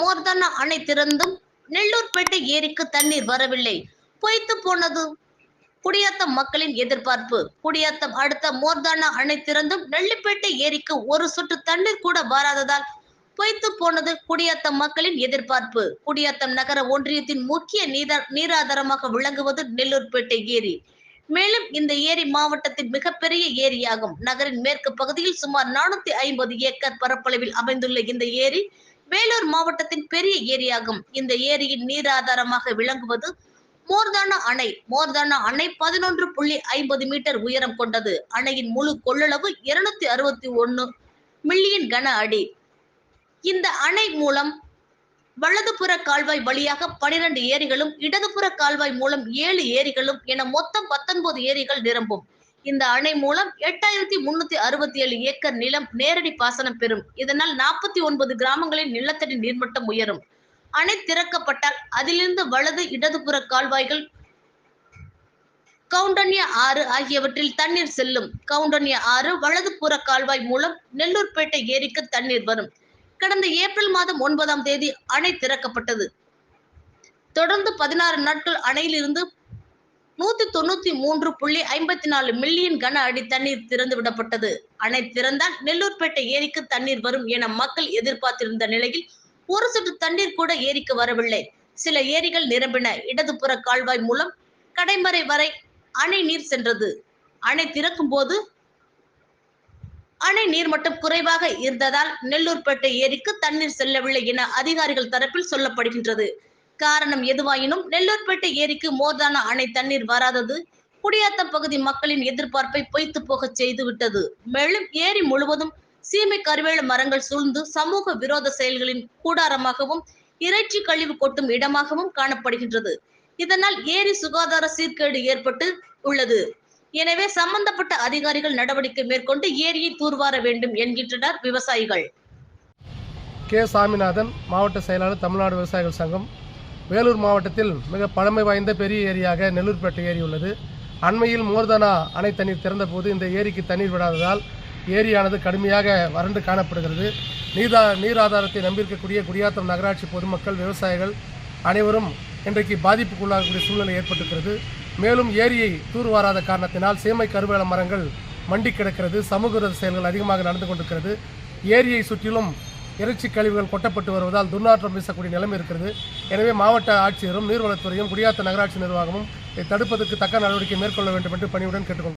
மோர்தானா அணை திறந்தும் நெல்லூர்பேட்டை ஏரிக்கு தண்ணீர் வரவில்லை. பொய்த்து போனது. குடியாத்தம் மக்களின் எதிர்பார்ப்பு. குடியாத்தம் அடுத்த மோர்தானா அணை திறந்தும் நெல்லிப்பேட்டை ஏரிக்கு ஒரு சொட்டு தண்ணீர் கூட வராததால் பொய்த்து போனது குடியாத்தம் மக்களின் எதிர்பார்ப்பு. குடியாத்தம் நகர ஒன்றியத்தின் முக்கிய நீராதாரமாக விளங்குவது நெல்லூர்பேட்டை ஏரி. மேலும் இந்த ஏரி மாவட்டத்தின் மிகப்பெரிய ஏரியாகும். நகரின் மேற்கு பகுதியில் சுமார் நானூத்தி ஐம்பது ஏக்கர் பரப்பளவில் அமைந்துள்ள இந்த ஏரி வேலூர் மாவட்டத்தின் பெரிய ஏரியாகும். இந்த ஏரியின் நீராதாரமாக விளங்குவது மோர்தானா அணை. மோர்தானா அணை பதினொன்று புள்ளி ஐம்பது மீட்டர் உயரம் கொண்டது. அணையின் முழு கொள்ளளவு இருநூத்தி அறுபத்தி ஒன்னு மில்லியன் கன அடி. இந்த அணை மூலம் வலதுபுற கால்வாய் வழியாக பனிரெண்டு ஏரிகளும் இடதுபுற கால்வாய் மூலம் ஏழு ஏரிகளும் என மொத்தம் பத்தொன்பது ஏரிகள் நிரம்பும். இந்த அணை மூலம் எட்டாயிரத்தி முன்னூத்தி அறுபத்தி ஏழு ஏக்கர் நிலம் நேரடி பாசனம் பெறும். இதனால் நாற்பத்தி ஒன்பது கிராமங்களின் நிலத்தடி நீர்மட்டம் உயரும். அணை திறக்கப்பட்டால் அதிலிருந்து வலது இடதுபுற கால்வாய்கள் கவுண்டன்யா ஆறு ஆகியவற்றில் தண்ணீர் செல்லும். கவுண்டன்யா ஆறு வலதுபுற கால்வாய் மூலம் நெல்லூர்பேட்டை ஏரிக்கு தண்ணீர் வரும். கடந்த ஏப்ரல் மாதம் ஒன்பதாம் தேதி அணை திறக்கப்பட்டது. தொடர்ந்து பதினாறு நாட்கள் அணையிலிருந்து நூத்தி தொண்ணூத்தி மூன்று புள்ளி ஐம்பத்தி நாலு மில்லியன் கன அடி தண்ணீர் திறந்து விடப்பட்டது. அணை திறந்தால் நெல்லூர்பேட்டை ஏரிக்கு தண்ணீர் வரும் என மக்கள் எதிர்பார்த்திருந்த நிலையில் ஒரு சொட்டு தண்ணீர் கூட ஏரிக்கு வரவில்லை. சில ஏரிகள் நிரம்பின. இடதுபுற கால்வாய் மூலம் கடைமறை வரை அணை நீர் சென்றது. அணை திறக்கும் போது அணை நீர்மட்டம் குறைவாக இருந்ததால் நெல்லூர்பேட்டை ஏரிக்கு தண்ணீர் செல்லவில்லை என அதிகாரிகள் தரப்பில் சொல்லப்படுகின்றது. காரணம் எதுவாயினும் நெல்லூர்பேட்டை ஏரிக்கு மோர்தான அணை தண்ணீர் வராதது. குடியாத்தம் பகுதி மக்களின் எதிர்பார்ப்பை பொய்த்து போகச் செய்துவிட்டது மேலும் ஏரி முழுவதும் சீமை கருவேல மரங்கள் சூழ்ந்து சமூக விரோத செயல்களின் கூடாரமாகவும் இறைச்சி கழிவு கொட்டும் இடமாகவும் காணப்படுகின்றது. இதனால் ஏரி சுகாதார சீர்கேடு ஏற்பட்டு உள்ளது. எனவே சம்பந்தப்பட்ட அதிகாரிகள் நடவடிக்கை மேற்கொண்டு ஏரியை தூர்வார வேண்டும் என்கின்றனர் விவசாயிகள். கே. சாமிநாதன் மாவட்ட செயலாளர் தமிழ்நாடு விவசாயிகள் சங்கம் வேலூர் மாவட்டத்தில் மிக பழமை வாய்ந்த பெரிய ஏரியாக நெல்லூர்பேட்டை ஏரி உள்ளது. அண்மையில் மோர்தனா அணை தண்ணீர் திறந்தபோது இந்த ஏரிக்கு தண்ணீர் விடாததால் ஏரியானது கடுமையாக வறண்டு காணப்படுகிறது. நீதா நீர் ஆதாரத்தை நம்பியிருக்கக்கூடிய குடியாத்தம் நகராட்சி பொதுமக்கள் விவசாயிகள் அனைவரும் இன்றைக்கு பாதிப்புக்குள்ளாகக்கூடிய சூழ்நிலை ஏற்பட்டிருக்கிறது. மேலும் ஏரியை தூர்வாராத காரணத்தினால் சேமை கருவேல மரங்கள் மண்டி கிடக்கிறது. சமூக செயல்கள் அதிகமாக நடந்து கொண்டிருக்கிறது. ஏரியை சுற்றிலும் இறைச்சி கழிவுகள் கொட்டப்பட்டு வருவதால் துர்நாற்றம் வீசக்கூடிய நிலைமை இருக்கிறது. எனவே மாவட்ட ஆட்சியரும் நீர்வளத்துறையும் குடியாத்த நகராட்சி நிர்வாகமும் இதை தடுப்பதற்கு தக்க நடவடிக்கை மேற்கொள்ள வேண்டும் என்று பணியுடன் கேட்டுக்கொள்